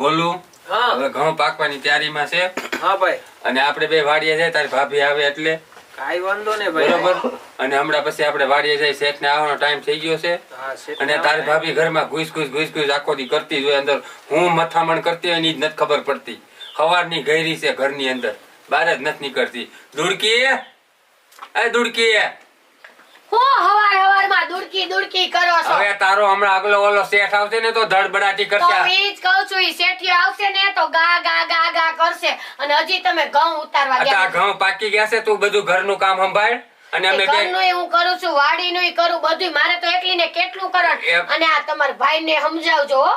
ગોલું. હા. હવે ઘઉં પાકવાની તૈયારીમાં છે. હા ભાઈ. અને આપણે બે વાડીએ જાય તારી ભાભી આવે એટલે. કાઈ વાંધો નહીં ભાઈ. બરોબર? અને હમણાં પછી આપણે વાડીએ જાય શેઠને આવવાનો ટાઈમ થઈ ગયો છે. અને તારી ભાભી ઘરમાં ઘુસ ઘુસ ઘુસ ઘુસ આખો દી કરતી હોય અંદર. હું મથામણ કરતી હોય એની જ નથી ખબર પડતી. સવારની ગયરી છે ઘરની અંદર. બહાર જ નથી નીકળતી. દુડકી? એ દુડકી એ. હવાર હવારમાં દુડકી દુડકી તારો હમણાં આગલો ઓલો શેઠ આવશે ને તો ધડબડાટી તો કરશે ઈ જ કહું છું ઈ શેઠિયો આવશે ને તો ગા ગા ગા ગા કરશે. અને હજી તમે ઘઉં ઉતારવા ગયા આ ઘઉં પાકી ગયા છે તું બધું ઘરનું કામ સંભાળ અને અમે ઘરનું હું કરું છું વાડીનું કરું બધું મારે તો એકલીને કેટલું કરણ અને આ તમારા ભાઈને સમજાવજો હો.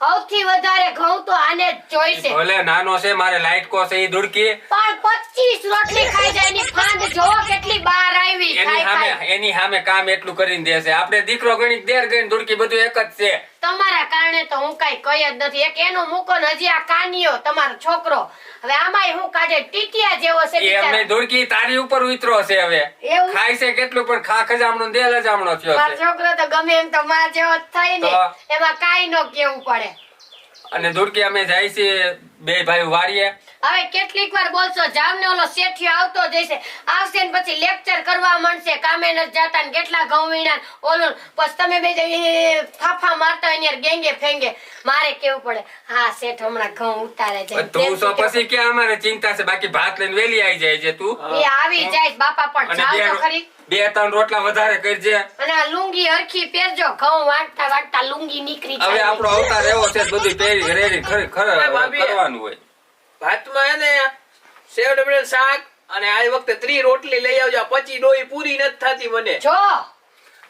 સૌથી વધારે ઘઉં તો આને જ જોઈશે. ભલે નાનો છે મારે લાઈટ કો છે ઈ દુડકી. પણ પચીસ રોટલી ખાઈ જાય એની ફાંદ જોવો કેટલી બહાર આવી એની સામે એની સામે કામ એટલું કરીને દેશે આપણે દીકરો ગણી દેર ગણી દુડકી બધું એક જ છે. તમારા કારણે તો હું કઈ કહી જ નથી. એક એનો મૂકો ને હજી આ કાનિયો તમારો છોકરો. હવે આમાંય હું કાઢે ટીટિયા જેવો છે એમને બિચારો. તારી ઉપર ઉતરો છે હવે. એવું? ખાય છે કેટલું પણ ખા ખજામણો દેલ હજામણો થયો મારો છોકરો તો ગમે એમ તો માર જેવો થાય ને એમાં કાઈ ન કેવું પડે. અને દુડકી અમે જાય છે બે ભાઈ વારીએ હવે કેટલીક વાર બોલશો જામ ને ઓલો શેઠિયો આવતો જશે આવશે ને પછી લેક્ચર કરવા માંડશે. કામે ન જાતા ને કેટલા ઘઉં વીણા ઓલું. પછી તમે બે ફાફા મારતા હોય ને ગેંગે ફેંગે. મારે કેવું પડે? હા શેઠ હમણાં ઘઉં ઉતારે છે. તું તો પછી કે અમારે ચિંતા છે? બાકી ભાત લઈને વેલી આવી જાય છે તું. એ આવી જાય બાપા પણ જાવ તો ખરી. બે ત્રણ રોટલા વધારે કરજે. અને આ લુંગી હરખી પહેરજો. ઘઉં વાટતા વાટતા લુંગી નીકળી હવે જાય. આપણો અવતાર એવો છે બધું પહેરી રેડી ખરી ખર- કરવાનું હોય. ભાતમાં હે ને સેવ ડબડે શાક અને આ વખતે ત્રી રોટલી લઈ આવજો. પછી ડોઈ પૂરી નથી થતી મને. જો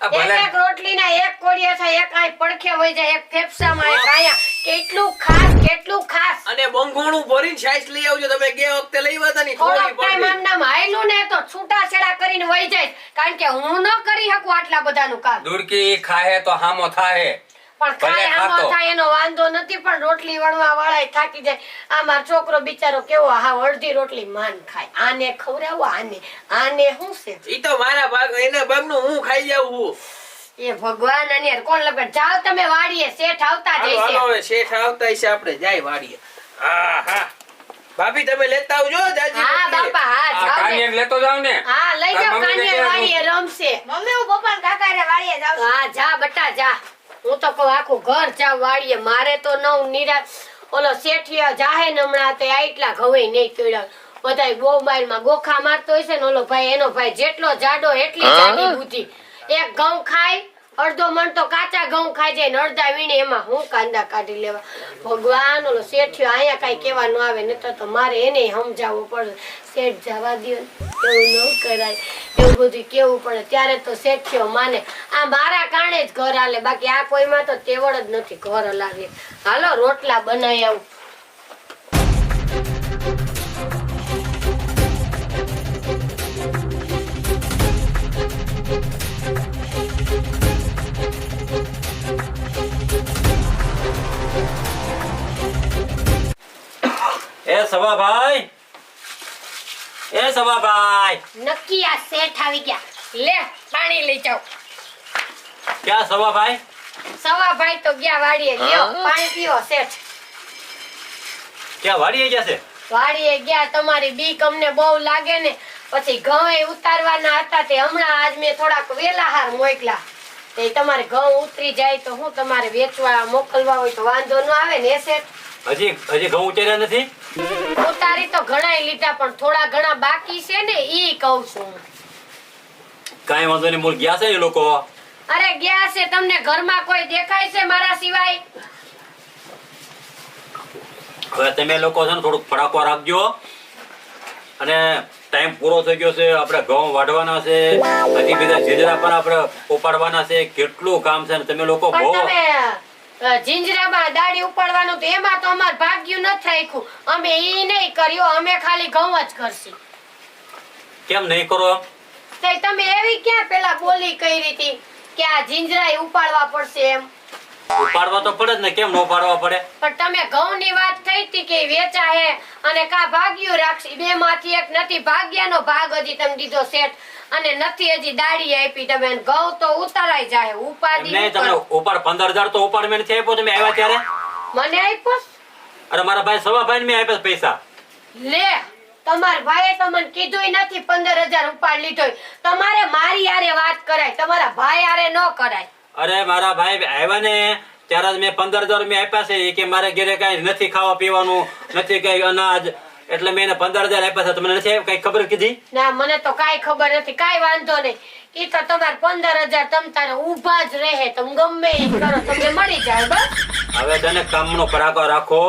એક રોટલી ના એક કોડિયા થાય એક આય પડખે હોય જાય એક ફેફસામાં એક આયા. કેટલું ખાસ કેટલું ખાસ. અને બંગોણું ભરીને સાઈસ લઈ આવજો. તમે ગે વખતે લઈ વાતા હતા ને થોડી પડતી. આમ નામ હાયલું ને તો છૂટા છેડા કરીને વઈ જાય. કારણ કે હું ન કરી શકું આટલા બધાનું કામ. દુરકી ખાહે તો હામો થાહે. પણ ખાય આમાં થાય એનો વાંધો નથી પણ રોટલી વણવા વાળા થાકી જાય. આ મારો છોકરો બિચારો કેવો હા અડધી રોટલી માન ખાય. આને ખવડાવો આને આને શું છે ઈ તો મારા ભાગ એના ભાગનું હું ખાઈ જાઉં હું એ ભગવાન અને કોણ લપે? જાઓ તમે વાડીએ શેઠ આવતા જઈશે. હવે શેઠ આવતા આપણે જાય વાડીએ. હા ભાભી તમે લેતા આવજો હા બાપા હા આ જાઓ લેતો જાવ ને. હા લઈ તાર જાઓ મમ્મીને કાનિયા વાડીએ રમશે. મમ્મી હું પપ્પા કાકા ને વાડીએ જાઉં હા જા બટા જા. હું તો કહું આખું ઘર જા વાળીએ. મારે તો નવ નિરાશ ઓલો શેઠિયા જાહે હમણાં તે આટલા ઘવે નહીં કીડા બધા મોબાઈલમાં ગોખા મારતો હોય છે ને ઓલો ભાઈ એનો ભાઈ જેટલો જાડો એટલી જાડી બુદ્ધિ. એક ઘઉં ખાય અડધો મણ તો કાચા ઘઉં ખાઈ જાય ને અડધા વીણે એમાં હું કાંદા કાઢી લેવા? ભગવાન ઓલો શેઠિયો અહીંયા કઈ કેવા ન આવે નહીતર તો મારે એને સમજાવવું પડે. શેઠ જવા દો એવું ન કરાય. એવું બધું કેવું પડે. ત્યારે તો શેઠિયો માને, આ મારા કારણે જ ઘર હાલે. બાકી આ કોઈમાં તો તેવડ જ નથી ઘર હલાવે. હાલો, રોટલા બનાવી આવું. એ એ સવાભાઈ નક્કી આ શેઠ આવી ગયા. લે પાણી લઈ જાઓ. ક્યાં સવાભાઈ સવાભાઈ તો ગયા વાડીએ લ્યો પાણી પીઓ શેઠ. ક્યાં વાડીએ ગયા છે? વાડીએ ગયા તમારી બીક અમને બહુ લાગે ને. પછી ઘઉં ઉતારવાના હતા તે હમણાં આજ મેં થોડાક વેલા હાર મોકલા. તે તમારે ઘઉં ઉતરી જાય તો હું તમારે વેચવા મોકલવા હોય તો વાંધો ન આવે ને એ શેઠ? હજી હજી ઘઉં ઉતર્યા નથી? ઉતારી તો ઘણા લીધા પણ થોડા ઘણા બાકી છે ને ઈ કહું છું. કાંઈ વાંધો નહીં મૂળ ગયા છે એ લોકો? અરે ગયા છે તમને ઘરમાં કોઈ દેખાય છે મારા સિવાય? હવે તમે લોકો છે ને થોડુંક ફડાકો રાખજો. અને ટાઈમ પૂરો થઈ ગયો છે આપણે ઘઉં વાઢવાના છે હજી બીજા જેજરા પણ આપણે ઉપાડવાના છે કેટલું કામ છે ને તમે લોકો બહુ જિંજરામાં દાઢી ઉપાડવાનું તો એમાં તો અમાર ભાગ્યું નથી રાખ્યું અમે ઈ નહીં કર્યું અમે ખાલી ઘઉં જ કરશી. કેમ નહીં કરો? તમે એવી ક્યાં પેલા બોલી કરી હતી કે આ જિંજરાય ઉપાડવા પડશે એમ? ઉપાડવા તો પડે જ ને કેમ ન ઉપાડવા પડે? પણ તમે ઘઉં ની વાત થઈ હતી કે વેચા હે અને કા ભાગ્યું રાખશી? બે માંથી એક નથી ભાગ્યાનો ભાગ હજી તમે દીધો સેટ અને નથી હજી દાડી આપી તમે. ઘઉં તો ઉતારાઈ જાય ઉપાડી નહીં તમે ઉપર. કરો? પંદર હજાર તો ઉપાડ મેં નથી આપ્યો તમે આવ્યા ત્યારે? મને આપ્યો? અરે મારા ભાઈ સવા ભાઈ મેં આપ્યા પૈસા. લે તમાર ભાઈએ તો મને કીધું નથી પંદર હજાર ઉપાડ લીધો તમારે મારી આરે વાત કરાય તમારા ભાઈ આરે ન કરાય. અરે મારા ભાઈ આવ્યા ને ત્યારે જ મેં પંદર હજાર મેં આપ્યા છે. કે મારે ઘરે કઈ નથી ખાવા પીવાનું નથી કઈ અનાજ. એટલે મેં પંદર હજાર આપ્યા છે. તમને નથી કઈ ખબર કીધી? ના મને તો કાંઈ ખબર નથી. કાંઈ વાંધો નહીં. એ તો તમારે પંદર હજાર તમ તારે ઊભા જ રહે. તમે ગમે એ કરો તમને મળી જાય બસ. હવે તને કામનો પરાકો રાખો.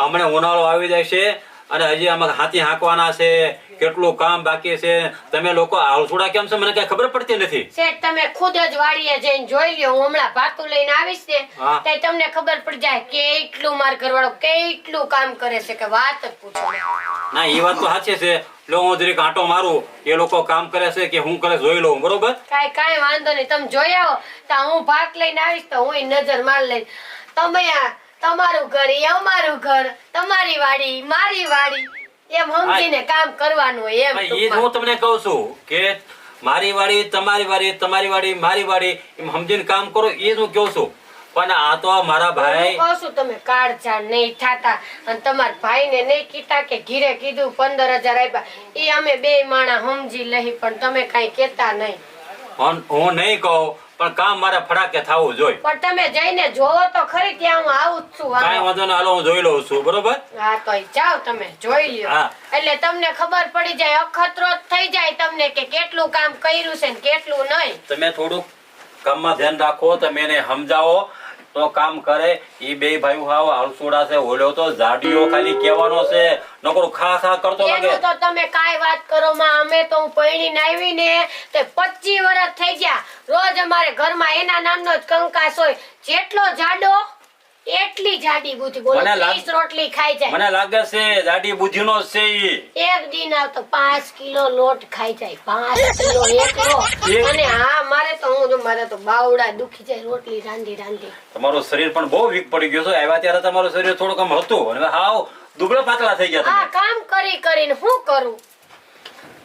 હમણાં ઉનાળો આવી જાય છે અને હજી આમાં હાથી હાંકવાના છે. કેટલું કામ બાકી છે? તમે લોકો આળસુડા કેમ છે? મને કઈ ખબર પડતી નથી. શેઠ તમે ખુદ જ વાડીએ જઈને જોઈ લ્યો. હું હમણાં ભાતું લઈને આવીશ ને તે તમને ખબર પડી જાય કે એટલું માર ઘરવાળો કેટલું કામ કરે છે કે વાત જ પૂછો ના એ વાત તો સાચી છે. લો હું જરીક આંટો મારું. એ લોકો કામ કરે છે કે હું કરે જોઈ લઉં બરોબર? કાઈ કાઈ વાંધો નહીં. તમે જોઈ આવો. તો હું ભાગ લઈને આવીશ તો હું નજર માર લઈશ. તમે આ તમારું ઘર એ અમારું ઘર તમારી વાડી મારી વાડી. એમ સમજીને કામ કરવાનું એમ એ હું તમને કહું છું કે મારી વાડી તમારી વાડી તમારી વાડી મારી વાડી એમ સમજીને કામ કરો એ જ હું કહું છું. પણ આ તો મારા ભાઈ કહું છું તમે કાળજા નહીં થાતા. અને તમારા ભાઈને નહીં કીતા કે ઘીરે કીધું પંદર હજાર આપ્યા. એ અમે બે માણા સમજી લઈ પણ તમે કઈ કેતા નહીં. હું નહીં કહું પણ કામ મારે ફડાકે થવું જોઈએ પણ તમે જઈને જોવો તો ખરી ત્યાં હું આવું જ છું કાંઈ વાંધો. ના હાલો હું જોઈ લઉં છું બરોબર? હા તો જાઓ તમે જોઈ લ્યો. એટલે તમને ખબર પડી જાય અખતરો જ થઈ જાય તમને કે કેટલું કામ કર્યું છે ને કેટલું નહીં. તમે થોડુંક કામમાં ધ્યાન રાખો તમે એને સમજાવો તો કામ કરે. ઈ બે ભાઈ હાવ છે. ઓલો તો જાડીઓ ખાલી કહેવાનો છે. નકરું ખા ખા કરતો લાગે. તો તમે કાંઈ વાત કરો માં. અમે તો હું પરણીને આવી ને તે વર્ષ થઈ ગયા. રોજ અમારે ઘરમાં એના નામનો જ કંકાસ હોય. જેટલો જાડો એટલી જાડી બુદ્ધિ બોલો મને લાગ- ત્રીસ રોટલી ખાઈ જાય. મને લાગે છે જાડી બુદ્ધિનો જ છે ઈ. એક દિન આવતો પાંચ કિલો લોટ ખાઈ જાય. પાંચ કિલો એકલો એક- અને હા મારે તો હું જો મારે તો બાવડા દુખી જાય રોટલી રાંધી રાંધી. તમારું શરીર પણ બહુ વીક પડી ગયું છે. આવ્યા ત્યારે તમારું શરીર થોડુંક આમ હતું. અને હવે હાવ દુબળા પાતળા થઈ ગયા આ તમે. કામ કરી કરીને શું કરું?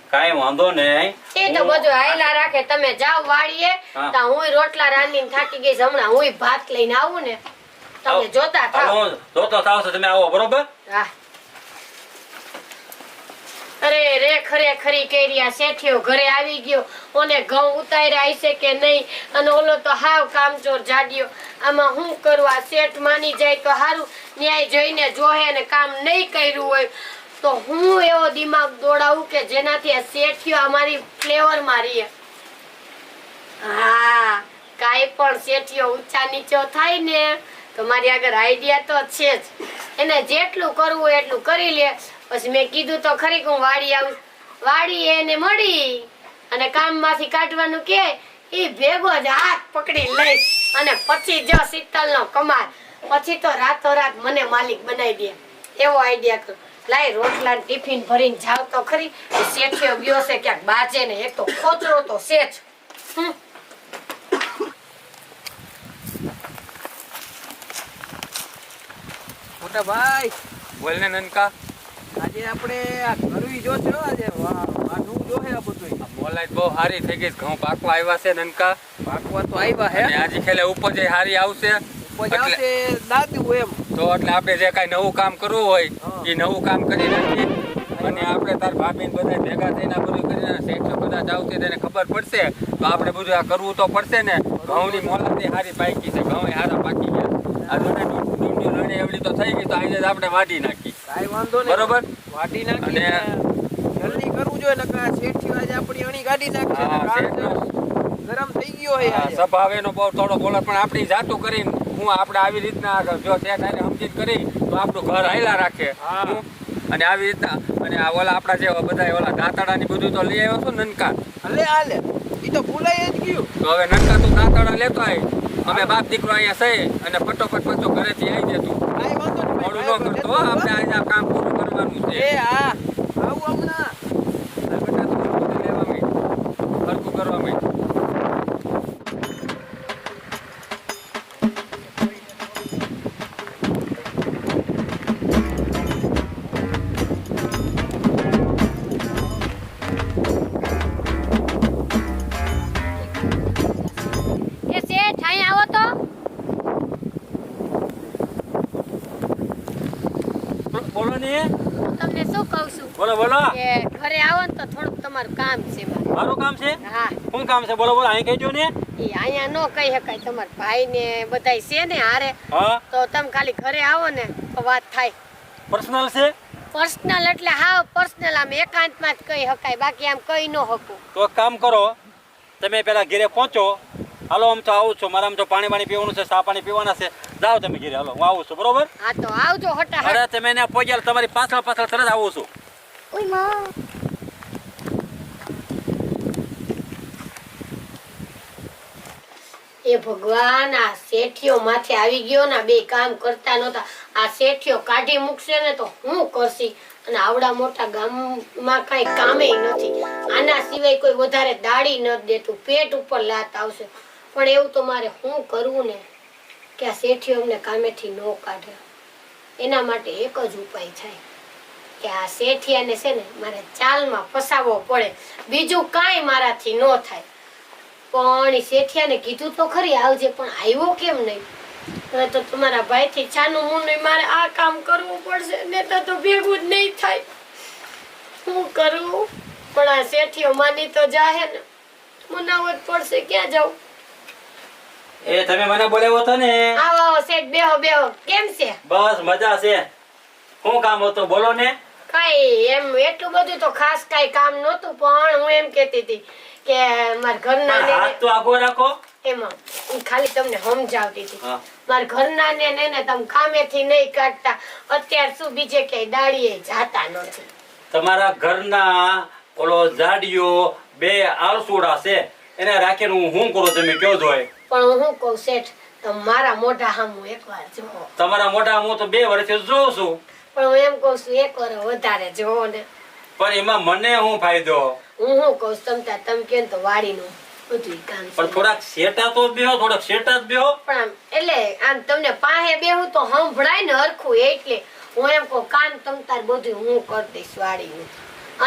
કાંઈ વાંધો નહીં. એ તો બધું હાયલા રાખે. તમે જાઓ વાળીએ હા. તો હું રોટલા રાંધીને થાકી ગઈ છું. હમણાં હું ભાત લઈને આવું ને. તમે જોતા થાવ. જોતો થાવ છો તમે આવો બરોબર? હા. અરે રે ખરે ખરી કેરિયા શેઠિયો ઘરે આવી ગયો. ઓને ઘઉં ઉતાર્યા હશે કે નહીં? અને ઓલો તો હાવ કામચોર જાડ્યો આમાં હું કરવા શેઠ માની જાય તો હારું? ન્યાય જોઈને જોહે ને કામ નહીં કર્યું હોય તો હું એવો દિમાગ દોડાવું કે જેનાથી આ શેઠિયો અમારી ફ્લેવર મારીએ? હા કાંઈ પણ શેઠિયો ઊંચા નીચો થાય ને તો મારી આગળ આઈડિયા તો છે જ. એને જેટલું કરવું એટલું કરી લે. પછી મેં કીધું તો ખરી હું વાડી આવું. વાડી એને મળી અને કામમાંથી કાઢવાનું કે એ ભેગો જ હાથ પકડી લઈ અને પછી જો શીતલનો કમાલ પછી તો રાતોરાત મને માલિક બનાવી દે. એવો આઈડિયા કરો લાય રોટલા ને ટિફિન ભરીને જાવ તો ખરી. શેઠિયો ગયો છે, ક્યાંક બાજે ને એક તો ખોચરો તો શેઠ હમ. મોટા ભાઈ. બોલ ને નનકા. આજે આપણે આ કરવી જો છે આજે વાહ વાઢવું જો હે આ બધું. મોલાઈટ બહુ સારી થઈ ગઈ ઘઉં પાકવા આવ્યા છે નનકા. પાકવા તો આવ્યા હે. આજે ખેલે ઉપજ સારી આવશે. ઉપજ આવશે દાદુ એમ. તો એટલે આપણે જે કાંઈ નવું કામ કરવું હોય એ નવું કામ કરી નાખીએ. અને આપણે તાર ભાભી બધા ભેગા થઈને બધું કરીને શેઠો બધા આવશે તેને ખબર પડશે. તો આપણે બધું આ કરવું તો પડશે ને. ઘઉંની મોલાતી સારી પાકી છે. ઘઉં સારા પાકી ગયા. આ જોને ડુંડી એવડી તો થઈ ગઈ તો આજે જ આપણે વાઢી નાખી. કાંઈ વાંધો નહીં. બરોબર? વાટી નાખી જલ્દી કરવું જોઈએ નકર આ શેઠી આજે આપણી અણી કાઢી નાખશે ને ગરમ થઈ ગયો હે આજે. નો બહુ થોડો બોલો પણ આપણી જાતું કરીને હું આપણે આવી રીતના જો શેઠ હારે સમજીત કરી તો આપણું ઘર હાઈલા રાખે. અને આવી રીતના અને આ ઓલા આપણા જે બધા ઓલા દાંતડાની બધું તો લઈ આવ્યો છું નનકા હાલે હાલે એ તો ભૂલાઈ જ ગયું. તો હવે નનકા તું દાંતડા લેતો આય અમે બાપ દીકરો અહીંયા છે અને ફટોફટ પાછો ઘરેથી આવી જતું મોડું ન કરતો આપણે આજે આ કામ પૂરું કરવાનું છે. બોલો બોલો. કે ઘરે આવો ને તો થોડુંક તમારું કામ છે મારું. કામ છે? હા. શું કામ છે? બોલો બોલો અહીં કહેજો ને. એ અહીંયા ન કહી શકાય તમારા ભાઈ ને બધાય છે ને હારે. તો તમે ખાલી ઘરે આવો ને તો વાત થાય. પર્સનલ છે? પર્સનલ એટલે હા પર્સનલ આમ એકાંતમાં જ કહી શકાય બાકી આમ કહી ન શકું. તો કામ કરો તમે પેલા ઘરે પહોંચો. હાલો આમ તો આવું છું મારા આમ તો પાણી પાણી પીવાનું છે સા પાણી પીવાના છે. જાઓ તમે ઘરે હાલો હું આવું છું બરોબર? હા તો આવજો હટા અરે તમે એને પહોંચ્યા તમારી પાછળ પાછળ તરત આવું છું. એ ભગવાન, આ શેઠિયો માથે આવી ગયો ને, બે કામ કરતા નહોતા. આ શેઠિયો કાઢી મૂકશે ને તો હું કરશી? અને આવડા મોટા ગામમાં કઈ કામે નથી. આના સિવાય કોઈ વધારે દાડી ન દેતું, પેટ ઉપર લાત આવશે. પણ એવું તો મારે શું કરવું ને, કે આ શેઠિયો અમને કામેથી ન કાઢે. એના માટે એક જ ઉપાય થાય. કે આ શેઠિયાને છે ને મારે ચાલમાં ફસાવવો પડે. બીજું કાંઈ મારાથી ન થાય. પણ શેઠિયાને કીધું તો ખરી આવજે પણ આવ્યો કેમ નહીં? હવે તો તમારા ભાઈથી છાનું મું નહીં મારે આ કામ કરવું પડશે ને તો ભેગું જ નહીં થાય. શું કરવું પણ આ શેઠિયો માની તો જાહે ને. મનાવત પડશે ક્યાં જાઉં? એ તમે મને બોલાવ્યો હતો ને. આવો આવો શેઠ બેહો બેહો. કેમ છે? બસ મજા છે. શું કામ હતું બોલો ને. કઈ એમ એટલું બધું તો ખાસ કઈ કામ નહોતું પણ હું એમ કહેતી હતી કે મારા ઘરના હાથ તો આગો રાખો. એમાં હું ખાલી તમને સમજાવતી હતી. મારા ઘરના ને ને તમે કામેથી નહીં કાઢતા. અત્યાર શું બીજે ક્યાંય દાડીએ જાતા નથી. તમારા ઘરના ઓલો જાડિયો બે આળસુડા છે. એને રાખીને હું શું કરું તમે કયો જોય પણ હું કહું શેઠ તમારા મારા મોઢા હામું એકવાર જો તમારા મોઢા હું તો બે વર્ષે જોઉં છું. પણ હું એમ કહું છું એક વાર વધારે જોવો ને. પણ એમાં મને શું ફાયદો? હું શું કહું તમતા તમે કહો તો વાડીનું બધું કામ પણ થોડાક શેટા તો બેહો થોડાક શેટા જ બેહો. પણ આમ એટલે આમ તમને પાસે બેહું તો સંભળાય ને હરખું એટલે હું એમ કહું કામ તમતાર બધું હું કરી દઈશ વાડીનું.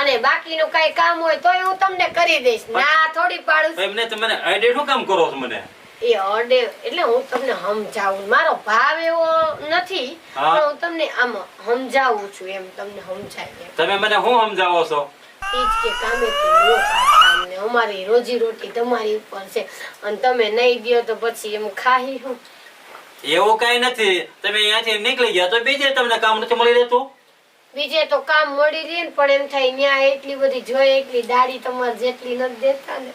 અને બાકીનું કઈ કામ હોય તોય હું તમને કરી દઈશ. ના થોડી પાડું. એમને તમે આઈડિયા શું કામ કરો છો મને? એ અડે એટલે હું તમને સમજાવું. મારો ભાવ એવો નથી પણ હું તમને આમ સમજાવું છું એમ તમને સમજાય તમે મને શું સમજાવો છો? ઈ કે કામેથી અમને અમારી રોજી રોટી તમારી ઉપર છે. અને તમે નહીં દ્યો તો પછી એમ ખાહી હું એવું કઈ નથી. તમે અહીંયાથી નીકળી ગયા તો બીજે તમને કામ નથી મળી રહેતું? બીજે તો કામ મળી રહે ને પણ એમ થાય ન્યા એટલી બધી જોઈએ એટલી દાડી તમારે જેટલી નથી દેતા ને.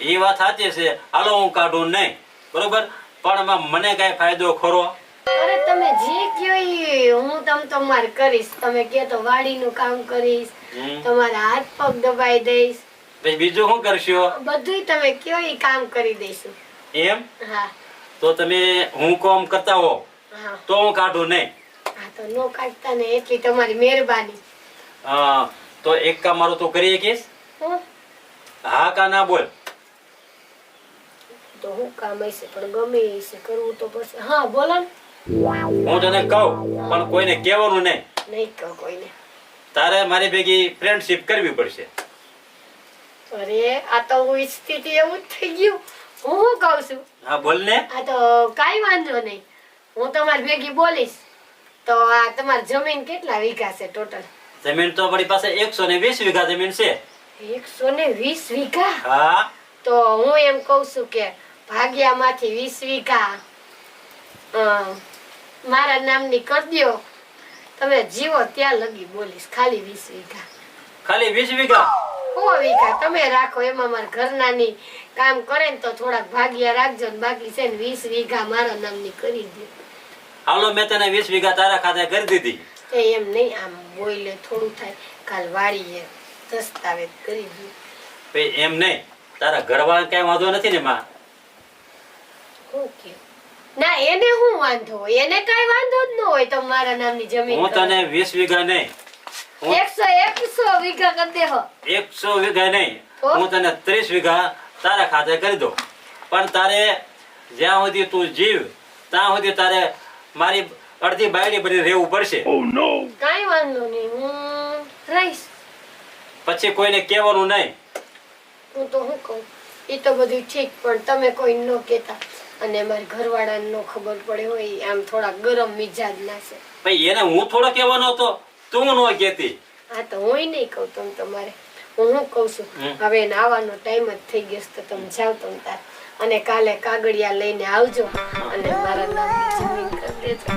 એ વાત સાચી છે. હાલો હું કાઢું નહીં. બરોબર? પણ મને કઈ ફાયદો ખરો? અરે તમે જે કયો હું તમ તમારે કરીશ. તમે કે તો વાડીનું કામ કરીશ. તમારા હાથ પગ દબાઈ દઈશ. પછી બીજું શું કરશો? બધુંય તમે કયો ઈ કામ કરી દઈશું. એમ? હા. તો તમે હું કોમ કરતા હો. તો હું કાઢું નહીં. હા તો નો કાઢતા ને એટલી તમારી મહેરબાની. હા, તો એક કામ મારું તો કરી શકીશ? હા કા ના બોલ. તો હું કામ હશે? પણ ગમે હશે કરવું તો પડશે. હા બોલો હું તને કહું પણ કોઈને કહેવાનું નહીં. નહીં કહો કોઈને. તારે મારી ભેગી ફ્રેન્ડશિપ કરવી પડશે. અરે આ તો હું સ્થિતિ એવું જ થઈ ગયું. હું શું કહું છું? હા બોલ ને. આ તો કાંઈ વાંધો નહીં. હું તમારી ભેગી બોલીશ. તો આ તમારી જમીન કેટલા વીઘા છે ટોટલ જમીન તો આપણી પાસે એકસો ને વીસ વીઘા જમીન છે. એકસો ને વીસ વીઘા? હા. તો હું એમ કહું છું કે ભાગ્યામાંથી વીસ વીઘા મારા નામની ની દ્યો તમે જીવો ત્યાં લગી બોલીશ ખાલી વીસ વીઘા. ખાલી વીસ વીઘા? સો વીઘા તમે રાખો એમાં મારા ઘરનાની કામ કરે ને તો થોડાક ભાગ્યા રાખજો ને બાકી છે ને વીસ વીઘા મારા નામની કરી દે. હાલો મેં તને વીસ વીઘા તારા ખાતે કરી દીધી. એ એમ નહીં આમ બોલે થોડું થાય. કાલ વાળીએ દસ્તાવેજ કરી દે એમ નહીં તારા ઘરવાળા કઈ વાંધો નથી ને માં? ઓકે. ના એને હું વાંધો એને કઈ વાંધો જ ન હોય તમારા નામની જમીન હું તને 20 વીઘા નહીં. હું એકસો એકસો વીઘા કરી દેહો 100 વીઘા નહીં. હું તને ત્રીસ વીઘા તારા ખાતે કરી દઉં. પણ તારે જ્યાં સુધી તું જીવ ત્યાં સુધી તારે મારી અડધી બાયડી બની રહેવું પડશે. કઈ વાંધો નહીં હું રહીશ. પછી કોઈને કહેવાનું નહીં. હું તો શું કહું એ તો બધું ઠીક પણ તમે કોઈ ન કહેતા. અને મારી ઘરવાળાને નો ખબર પડે હોય આમ થોડા ગરમ મિજાજ ના છે ભાઈ એને હું થોડો કહેવાનો હતો? તું નો કહેતી. હા તો હું નહીં કહું તમ તમારે. હું હું કહું છું? હવે એને આવવાનો ટાઈમ જ થઈ ગયો તો તમે જાવ તમ તાર. અને કાલે કાગળિયા લઈને આવજો અને મારા નામની જમીન કરી દેજો.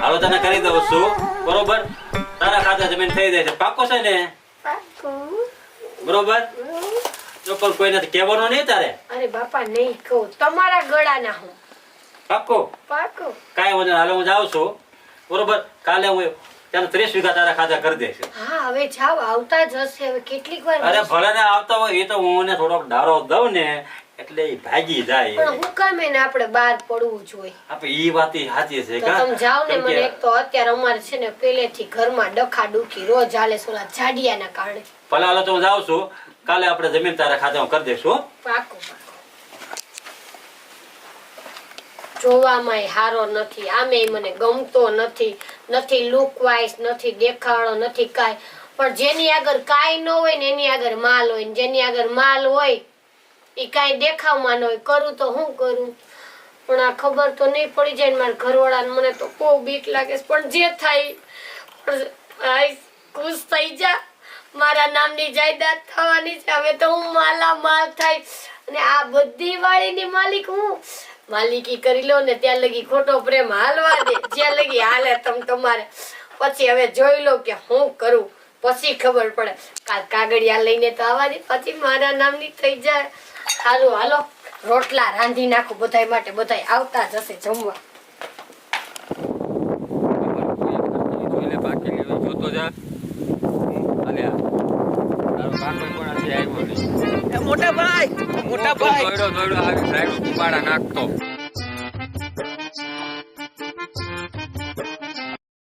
હાલો તને કરી દઉં છું. બરોબર? તારા ખાતા જમીન થઈ જાય છે. પાકો છે ને? પાકો બરોબર. જો પણ કોઈ નથી કહેવાનું નહીં તારે. અરે બાપા નહીં કહું. તમારા ગળાના હું. પાકો પાકો કાંઈ વાંધો. હાલો હું જાઉં છું. બરોબર? કાલે હું ત્યાં ત્રીસ વીઘા તારા ખાતા કરી દઈશ. હા હવે જાવ આવતા જ હશે. હવે કેટલીક વાર અરે ભલે ને આવતા હોય એ તો હું એને થોડોક ડારો દઉં ને એટલે એ ભાગી જાય. પણ હું કામ એને આપણે બહાર પડવું જોઈએ આપણે ઈ વાત સાચી છે તો તમે જાવ ને મને એક તો અત્યારે અમારે છે ને પેલેથી ઘરમાં ડખા ડુખી રોજ હાલે સોલા જાડિયાના કારણે. ભલે હાલો તો હું જાઉં છું. કાલે આપણે જમીન તારા ખાતે કરી દઈશું જોવામાં હારો નથી, આમે મને ગમતો નથી નથી લુક વાઇઝ નથી દેખાડો, નથી કાંઈ. પણ જેની આગળ કાંઈ ન હોય ને એની આગળ માલ હોય ને જેની આગળ માલ હોય એ કાંઈ દેખાવમાં ન હોય. કરું તો હું કરું? પણ આ ખબર તો નહીં પડી જાય ને મારા ઘરવાળાને. મને તો બહુ બીક લાગે પણ જે થાય ખુશ થઈ જા. મારા નામની જાયદાદ થવાની છે. હવે તો હું માલા માલ થાય. અને આ બધી વાળીની માલિક હું? માલિકી કરી લો ને ત્યાં લગી ખોટો પ્રેમ હાલવા દે. જ્યાં લગી હાલે તમ તમારે. પછી હવે જોઈ લો કે હું કરું. પછી ખબર પડે. કાગળિયા લઈને તો આવવાની. પછી મારા નામની થઈ જાય. સારું હાલો. રોટલા રાંધી નાખો બધા માટે. બધાય આવતા જ હશે જમવા. જોતો અલ્યા તારો કાકો પણ હજી આવ્યો નહીં એ મોટા ભાઈ મોટા ભાઈ. દોડ્યો દોડ્યો આવી સાઈડ ઉપાડા નાખતો.